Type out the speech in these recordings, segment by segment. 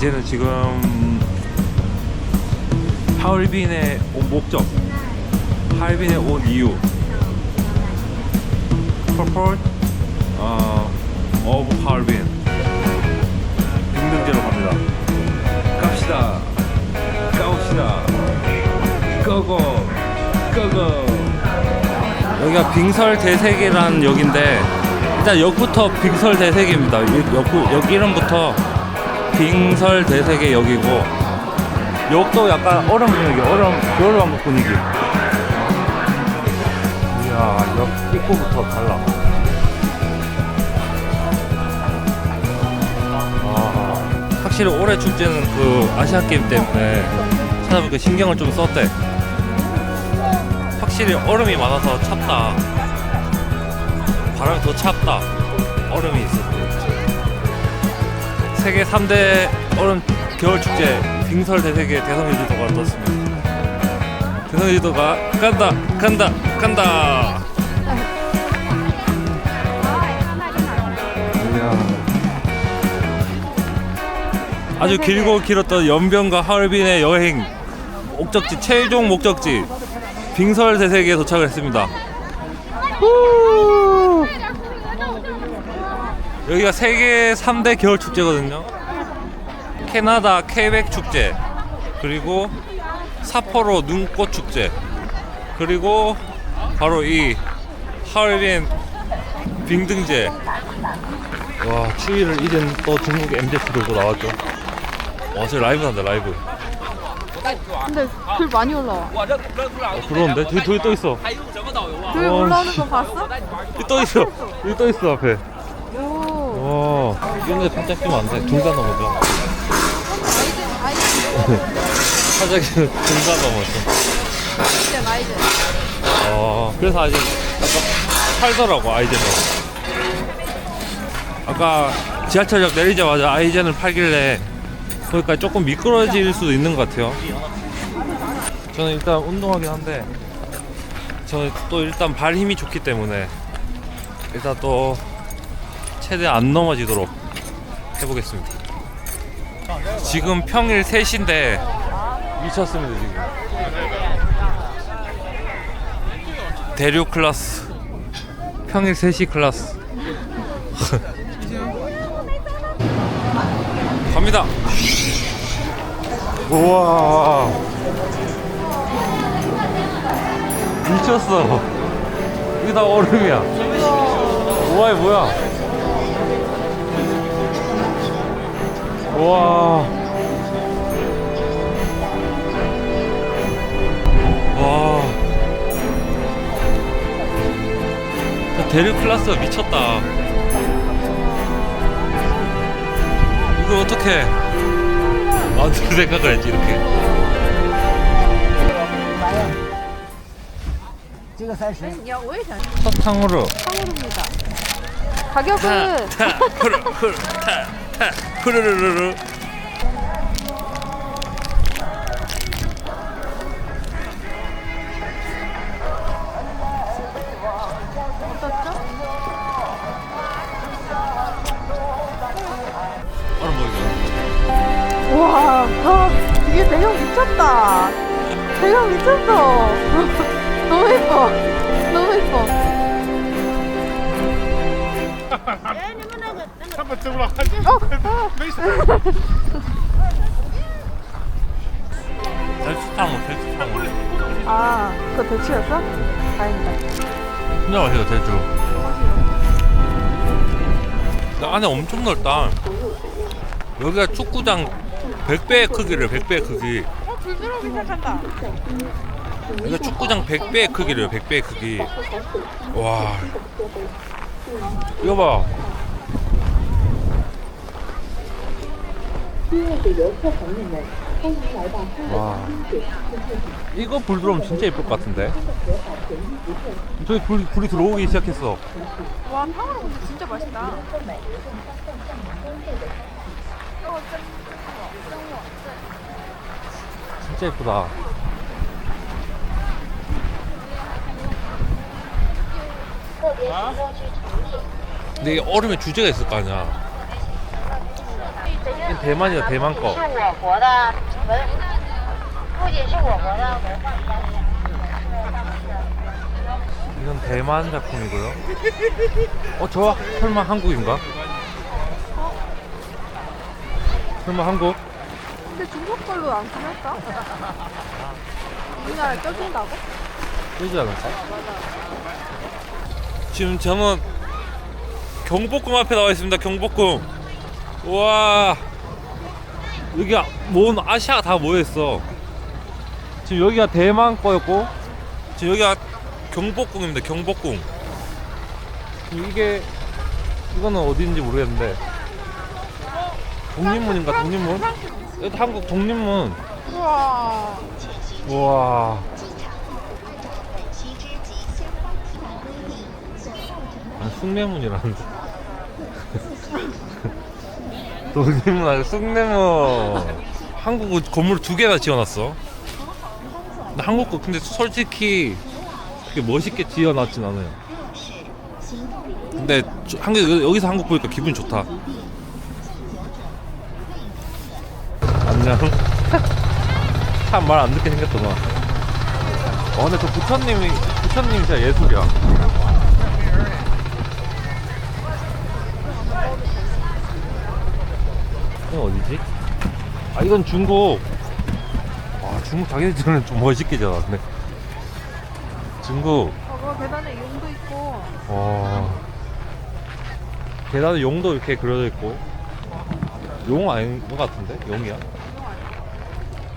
이제는 지금 하얼빈에 온 목적, 하얼빈에 온 이유, purpose 어, of 하얼빈 등등제로 갑니다. 갑시다. 가봅시다. 고고 고고. 여기가 빙설 대세계라는 역인데 일단 역부터 빙설 대세계입니다. 역, 역, 역 이름부터 빙설 대세계 역이고 역도 약간 얼음 분위기, 얼음 겨울왕국 분위기. 이야, 역 입구부터 달라. 아, 확실히 올해 축제는 그 아시안 게임 때문에 찾아보니까 신경을 좀 썼대. 확실히 얼음이 많아서 찹다. 바람이 더 찹다. 얼음이 있었고. 세계 3대 얼음 겨울 축제 빙설 대세계 대성제주도가 떴습니다. 대성제주도가 간다, 간다, 간다. 아주 길고 길었던 연변과 하얼빈의 여행 목적지 최종 목적지 빙설 대세계에 도착을 했습니다. 후! 여기가 세계 3대 겨울 축제거든요. 캐나다 케이백 축제, 그리고 사포로 눈꽃 축제, 그리고 바로 이 하얼빈 빙등제. 와 추위를 이젠 또 중국 MZ들도 또 나왔죠. 와, 저 라이브 한다 라이브. 근데 글 많이 올라와. 어, 부러운데? 저기, 저기 또 있어. 글 어, 올라오는 씨. 거 봤어? 여기 또 있어. 여기 또 있어 앞에. 오. 와, 이런 데 팔짝 끼면 안 돼. 둘 다 넘어져. 팔짝이 둘다 넘어져. 아이젠 아이젠. 어, 그래서 아직 아까 팔더라고 아이젠을. 아까 지하철역 내리자마자 아이젠을 팔길래 그러니까 조금 미끄러질 수도 있는 것 같아요. 저는 일단 운동하긴 한데 저는 또 일단 발 힘이 좋기 때문에 일단 또 최대한 안 넘어지도록 해보겠습니다. 지금 평일 3시인데 미쳤습니다 지금. 대륙 클래스. 평일 3시 클래스. 갑니다. 우와. 미쳤어. 이게 다 얼음이야. 우와 이거 뭐야 와. 와. 데르 클라스 미쳤다. 이거 어떻게 만들 생각을 했지 이렇게. 탕후루 탕후루입니다. 가격은 보이죠? 와, 아, 미쳤다. 배경 미쳤어. 너무 예뻐. 너무 예뻐. 대추탕으로 대추탕으로 아, 그거 대추였어? 다행이다. 진짜 맛있어 대추. 근데 안에 엄청 넓다. 여기가 축구장 100배의 크기를 100배의 크기. 어, 불 들어오기 시작한다. 이거 축구장 100배의 크기래요 100배의 크기 와 이거 봐. 와. 이거 불 들어오면 진짜 예쁠 것 같은데? 저기 불, 불이 들어오기 시작했어. 와, 탕후루 근데 진짜 맛있다. 진짜 예쁘다 근데 이게 얼음에 주제가 있을 거 아니야 대만이다 대만 是 거 我国的文，不仅是我国的文化标志。 이건 대만 작품이고요 어 저 설마 한국인가? 설마 한국? 근데 중국 걸로 안 꾸몄다? 우리나라에 껴준다고? 되지 않을까? 지금 저는 경복궁 앞에 나와 있습니다. 경복궁. 와 여기 모은 아시아 다 모여 있어. 지금 여기가 대만 거였고 지금 여기가 경복궁입니다. 경복궁. 이게 이거는 어디인지 모르겠는데 독립문인가 독립문? 여기 한국 독립문. 우와. 우와. 아, 숭례문이라는데. 독립문 아니고 숭례문. 한국은 건물 두 개나 지어놨어. 근데 한국 거 근데 솔직히 그렇게 멋있게 지어놨진 않아요. 근데 저- 한국 여기서 한국 보니까 기분 좋다. 안녕. 참 말 안 듣게 생겼더만. 어, 근데 저 부처님이, 부처님이 진짜 예술이야. 이건 어디지? 아, 이건 중국. 와, 중국 자기들은 좀 멋있게 지어놨네. 중국. 저거 계단에 용도 있고. 어. 계단에 용도 이렇게 그려져 있고. 용 아닌 것 같은데? 용이야?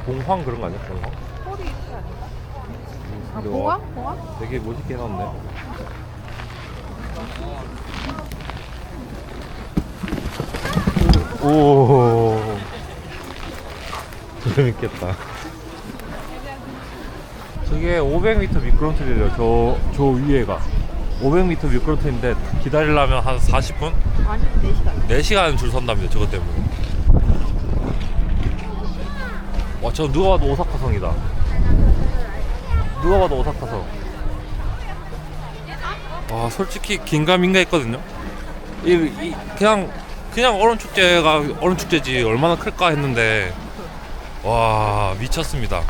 봉황 그런 거 아니야? 봉황? 홀이 있지 아닌가? 아, 근데 봉화? 와, 봉화? 되게 멋있게 해놨네. 오. 재밌겠다. 저게 500m 미끄럼틀이래요. 저, 저 위에가. 500m 미끄럼틀인데 기다리려면 한 40분? 아니, 4시간. 4시간 줄 선답니다. 저것 때문에. 와, 저 누가 봐도 오사카성이다. 누가 봐도 오사카성. 와, 솔직히 긴가민가 했거든요. 이, 이 그냥 그냥 얼음 축제가 얼음 축제지 얼마나 클까 했는데 와 미쳤습니다.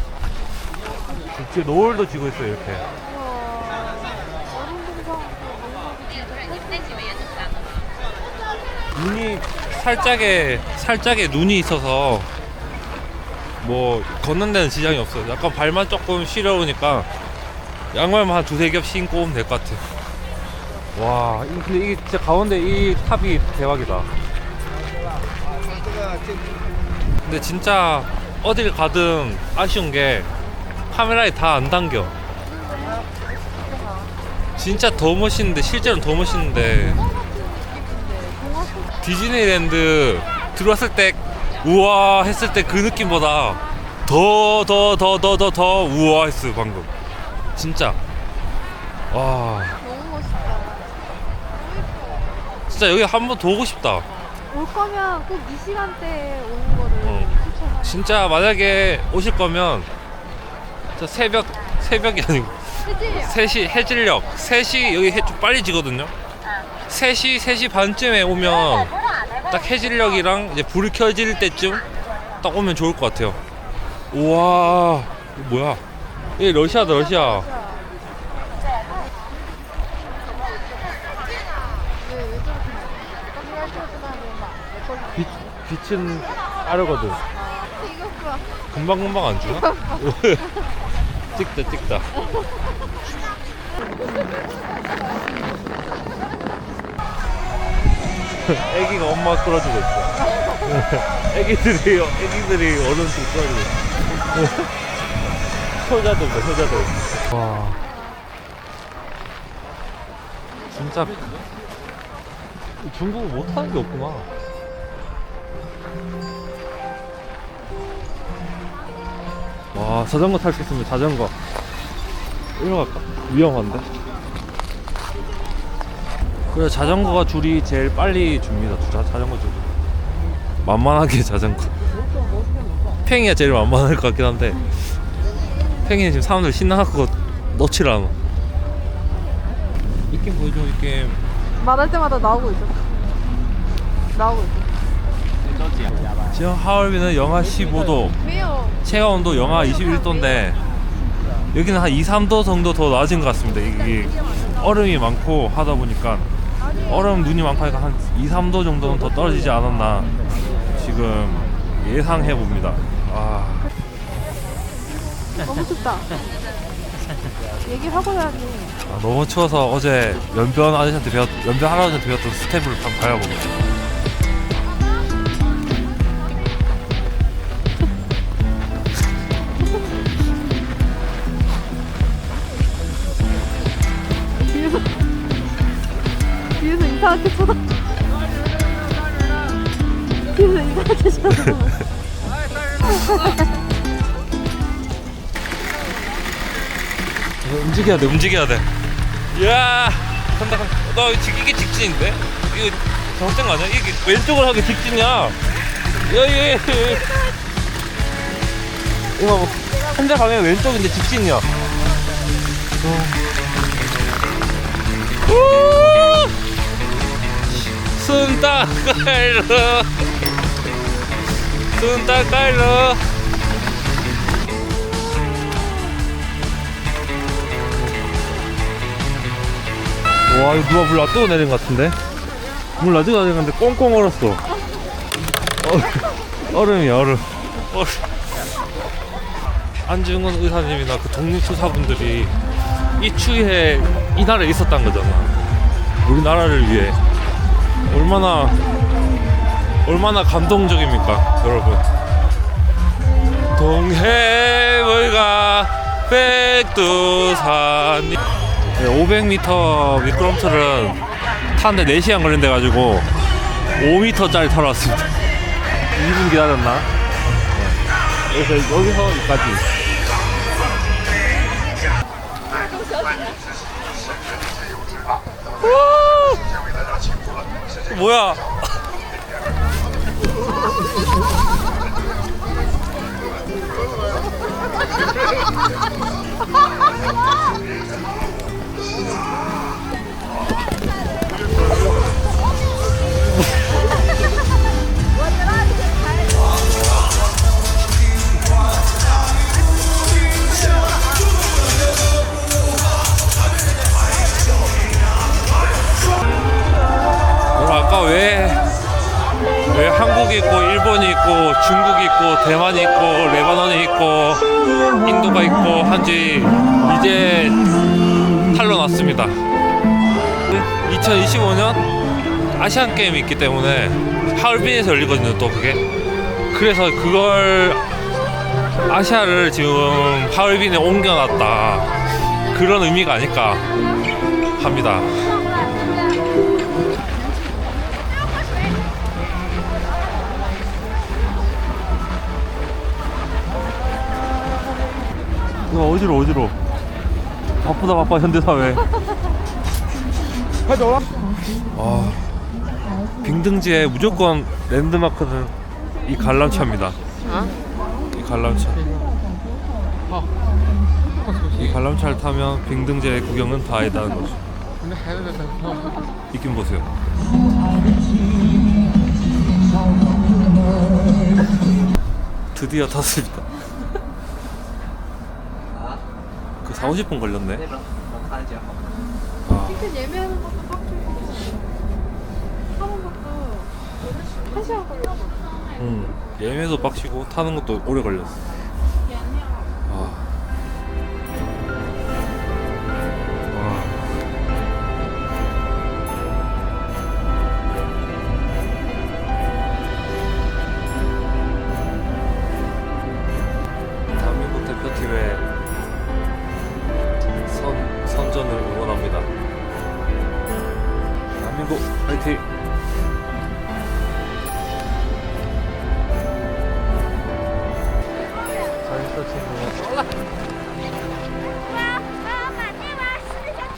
지금 노을도 지고 있어요 이렇게. 눈이 살짝에 살짝에 눈이 있어서 뭐 걷는 데는 지장이 없어요. 약간 발만 조금 시려우니까 양말만 한 두세 겹 신고 오면 될 것 같아요. 와, 이- 근데 이게 진짜 가운데 이 탑이 대박이다. 근데 진짜 어딜 가든 아쉬운 게 카메라에 다안 당겨. 진짜 더 멋있는데 실제로는 더 멋있는데. 디즈니랜드 들어왔을 때 우와 했을 때 그 느낌보다 더 더 더 더 더 더 우와 했어 방금. 진짜. 와. 너무 멋있다. 진짜 여기 한번 더 오고 싶다 올 거면 꼭 이 시간대에 오는 거를 어. 추천하고. 진짜 만약에 오실 거면 진짜 새벽 새벽이 아니고 그치? 3시 해질녘 3시 여기 해 좀 빨리 지거든요 3시 3시 반쯤에 오면 딱 해질녘이랑 이제 불이 켜질 때쯤 딱 오면 좋을 것 같아요 우와 이거 뭐야 이게 러시아다 러시아 빛은 빠르거든. 이거 뭐야? 금방 금방 안 주나? 찍다 찍다. 애기가 엄마 끌어주고 있어. 애기들이 애기들이 어른들 끌어주고 있어. 효자들 효자들 와. 진짜. 중국은 못하는 게 없구나 와 자전거 탈 수 있으면 자전거. 이리로 갈까? 위험한데? 그래 자전거가 줄이 제일 빨리 줍니다. 자, 자전거 줄 만만하게 자전거. 팽이가 제일 만만할 것 같긴 한데. 팽이는 지금 사람들 신나갖고 넣질 않아. 느낌 보여줘 느낌 말할 때마다 나오고 있어. 나오고 있어. 지금 하얼빈은 영하 15도, 没有 체감 온도 영하 21도인데 여기는 한 2, 3도 정도 더 낮은 것 같습니다. 이게 얼음이 많고 하다 보니까 얼음 눈이 많고 하니까 한 2, 3도 정도는 더 떨어지지 않았나 지금 예상해 봅니다. 아, 너무 춥다. 얘기를 하고 해야지. 아, 너무 추워서 어제 연변 아저씨한테 배웠 연변 할아버지한테 배웠던 스텝을 한번 밟아보겠습니다. 이상하게 쳐다. 뒤에서 이상하게 쳐다. 움직여야 돼, 움직여야 돼. 야, 간다, 간다. 나 이거 직- 이게 직진인데? 이거 잘못된 거 아니야? 이게 왼쪽을 하게 직진이야. 야, 예, 예. 이거 뭐, 현재 가면 왼쪽인데 직진이야. 우! 순따깔로. 순따깔로. 와 이거 누가 물 놔두고 내린 것 같은데? 물 놔두고 내렸는데 꽁꽁 얼었어. 어, 얼음이야 얼음. 얼음. 안중근 의사님이나 그 독립투사분들이 이 추위에 이 나라에 있었단 거잖아. 우리나라를 위해 얼마나 얼마나 감동적입니까 여러분 동해물과 백두산 500m 미끄럼틀은 타는데 4시간 걸린대 가지고 5m짜리 타러 왔습니다 2분 기다렸나? 네. 그래서 여기서 여기까지 우! 뭐야 인도가 있고, 한지 이제 탄로났습니다. 2025년 아시안 게임이 있기 때문에 하얼빈에서 열리거든요, 또 그게. 그래서 그걸 아시아를 지금 하얼빈에 옮겨놨다. 그런 의미가 아닐까 합니다. 이거 어지러 어지러 바쁘다 바빠 현대사회. 아 빙등지에 무조건 랜드마크는 이 관람차입니다. 이 관람차. 이 관람차를 타면 빙등제 구경은 다 했다는 거죠. 느낌 보세요. 드디어 탔습니다 그 4, 50분 걸렸네. 아, 티켓 예매하는 것도 빡치고 하는 것도 한 시간 걸렸어. 음, 예매도 빡치고 타는 것도 오래 걸렸어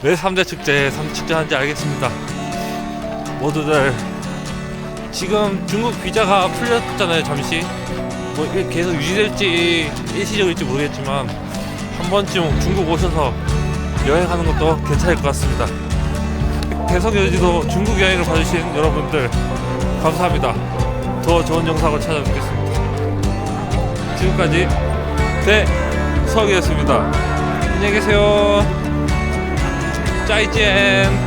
왜 3대 축제 3 축제 하는지 알겠습니다. 모두들 지금 중국 비자가 풀렸잖아요 잠시 뭐 계속 유지될지 일시적일지 모르겠지만 한 번쯤 중국 오셔서 여행하는 것도 괜찮을 것 같습니다. 대성 여지도 중국 여행을 봐주신 여러분들 감사합니다. 더 좋은 영상으로 찾아뵙겠습니다. 지금까지 대석이었습니다. 안녕히 계세요. 짜이젠.